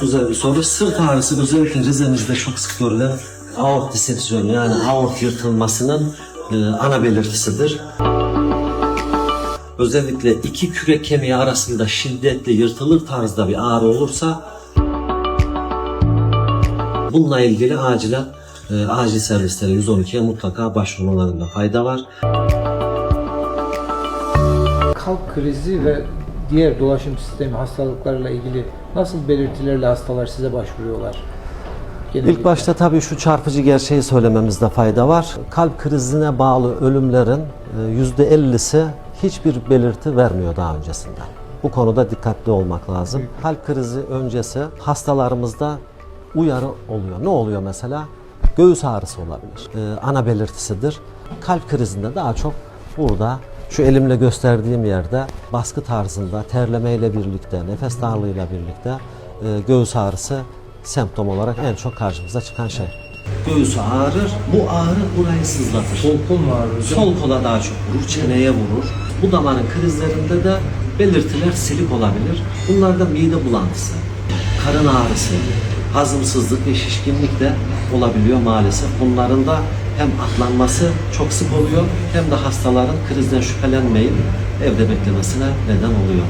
Çok güzel bir soru. Sırt ağrısı özellikle Rize'mizde çok sık görülen aort diseksiyonu yani aort yırtılmasının e, ana belirtisidir. Özellikle iki kürek kemiği arasında şiddetli yırtılır tarzda bir ağrı olursa bununla ilgili acilen e, acil servislere 112'ye mutlaka başvurmalarında fayda var. Kalp krizi ve diğer dolaşım sistemi hastalıklarla ilgili nasıl belirtilerle hastalar size başvuruyorlar? Genellikle. İlk başta tabii şu çarpıcı gerçeği söylememizde fayda var. Kalp krizine bağlı ölümlerin e, %50'si hiçbir belirti vermiyor daha öncesinden. Bu konuda dikkatli olmak lazım. Kalp krizi öncesi hastalarımızda uyarı oluyor. Ne oluyor mesela? Göğüs ağrısı olabilir. E, ana belirtisidir. Kalp krizinde daha çok burada şu elimle gösterdiğim yerde baskı tarzında terlemeyle birlikte, nefes darlığıyla birlikte e, göğüs ağrısı semptom olarak en çok karşımıza çıkan şey. Göğüs ağrır, bu ağrı burayı sızlatır. Sol kol mu hocam? Sol kola daha çok vurur, çeneye vurur. Bu damarın krizlerinde de belirtiler silik olabilir. Bunlarda mide bulantısı, karın ağrısı, hazımsızlık ve şişkinlik de olabiliyor maalesef. Bunların da hem atlanması çok sık oluyor hem de hastaların krizden şüphelenmeyip evde beklemesine neden oluyor.